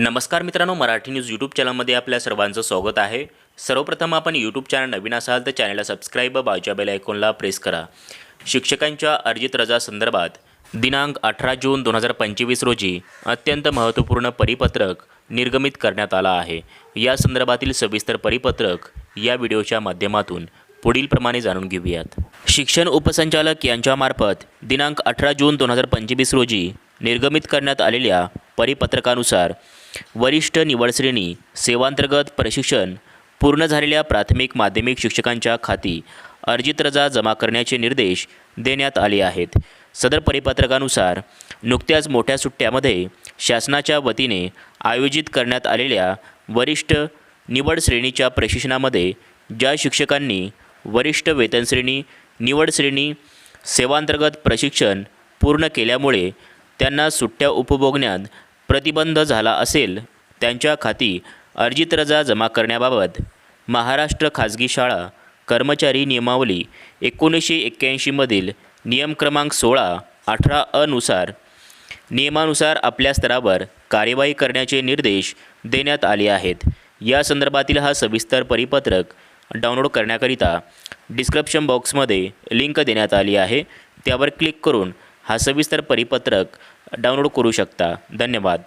नमस्कार मित्रांनो Marathi news YouTube चॅनलमध्ये आपल्या सर्वांचं स्वागत आहे. सर्वप्रथम आपण यूट्यूब चॅनल नवीन असाल तर चॅनलला सबस्क्राईब बाजूच्या बेल आयकॉनला प्रेस करा. शिक्षकांच्या अर्जित रजा संदर्भात दिनांक अठरा जून दोन हजार पंचवीस रोजी अत्यंत महत्त्वपूर्ण परिपत्रक निर्गमित करण्यात आला आहे. या संदर्भातील सविस्तर परिपत्रक या व्हिडिओच्या माध्यमातून पुढीलप्रमाणे जाणून घेऊयात. शिक्षण उपसंचालक यांच्यामार्फत दिनांक अठरा जून दोन हजार पंचवीस रोजी निर्गमित करण्यात आलेल्या परिपत्रकानुसार वरिष्ठ निवडश्रेणी सेवांतर्गत प्रशिक्षण पूर्ण झालेल्या प्राथमिक माध्यमिक शिक्षकांच्या खाती अर्जित रजा जमा करण्याचे निर्देश देण्यात आले आहेत. सदर परिपत्रकानुसार नुकत्याच मोठ्या सुट्ट्यामध्ये शासनाच्या वतीने आयोजित करण्यात आलेल्या वरिष्ठ निवड श्रेणीच्या प्रशिक्षणामध्ये ज्या शिक्षकांनी वरिष्ठ वेतनश्रेणी निवड श्रेणी सेवांतर्गत प्रशिक्षण पूर्ण केल्यामुळे त्यांना सुट्ट्या उपभोगण्यात प्रतिबंध झाला असेल त्यांच्या खाती अर्जित रजा जमा करण्याबाबत महाराष्ट्र खाजगी शाळा कर्मचारी नियमावली एकोणीसशे एक्क्याऐंशीमधील नियम क्रमांक सोळा अठरा अनुसार नियमानुसार आपल्या स्तरावर कार्यवाही करण्याचे निर्देश देण्यात आले आहेत. या संदर्भातील हा सविस्तर परिपत्रक डाउनलोड करण्याकरिता डिस्क्रिप्शन बॉक्समध्ये लिंक देण्यात आली आहे. त्यावर क्लिक करून हा सविस्तर परिपत्रक डाउनलोड करू शकता. धन्यवाद.